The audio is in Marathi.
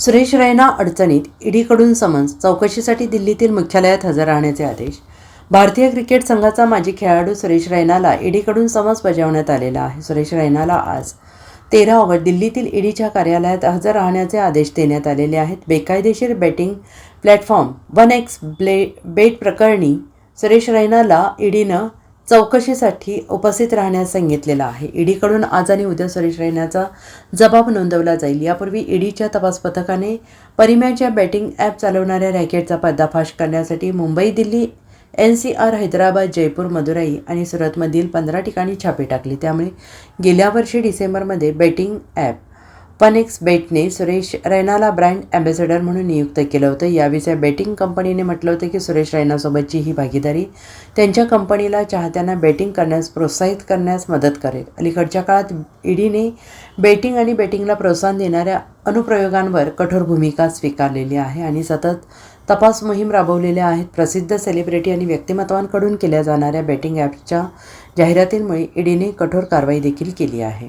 सुरेश रैना अडचणीत ईडीकडून समन्स चौकशीसाठी दिल्लीतील मुख्यालयात हजर राहण्याचे आदेश. भारतीय क्रिकेट संघाचा माजी खेळाडू सुरेश रैनाला ईडीकडून समन्स बजावण्यात आलेला आहे. सुरेश रैनाला आज तेरा ऑगस्ट दिल्लीतील ईडीच्या कार्यालयात हजर राहण्याचे आदेश देण्यात आलेले आहेत. बेकायदेशीर बेटिंग प्लॅटफॉर्म वन एक्स ब्ले बेट प्रकरणी सुरेश रैनाला ईडीनं चौकशीसाठी उपस्थित राहण्यास सांगितलेलं आहे. ईडीकडून आज आणि उद्या सुरेश रैनाचा जबाब नोंदवला जाईल. यापूर्वी ईडीच्या तपास पथकाने परिम्याच्या बॅटिंग ॲप चालवणाऱ्या रॅकेटचा पर्दाफाश करण्यासाठी Mumbai Delhi N C R Hyderabad Jaipur Madurai आणि सुरतमधील पंधरा ठिकाणी छापे टाकले. त्यामुळे गेल्या वर्षी डिसेंबरमध्ये बॅटिंग ॲप पनेक्स बेटने सुरेश रैनाला ब्रँड अँबॅसेडर म्हणून नियुक्त केलं होतं. याविषयी बेटिंग कंपनीने म्हटलं होतं की सुरेश रैनासोबतची ही भागीदारी त्यांच्या कंपनीला चाहत्यांना बेटिंग करण्यास प्रोत्साहित करण्यास मदत करेल. अलीकडच्या काळात ईडीने बेटिंग आणि बेटिंगला प्रोत्साहन देणाऱ्या अनुप्रयोगांवर कठोर भूमिका स्वीकारलेली आहे आणि सतत तपास मोहीम राबवलेल्या आहेत. प्रसिद्ध सेलिब्रिटी आणि व्यक्तिमत्वांकडून केल्या जाणाऱ्या बेटिंग ॲप्सच्या जाहिरातींमुळे ईडीने कठोर कारवाई देखील केली आहे.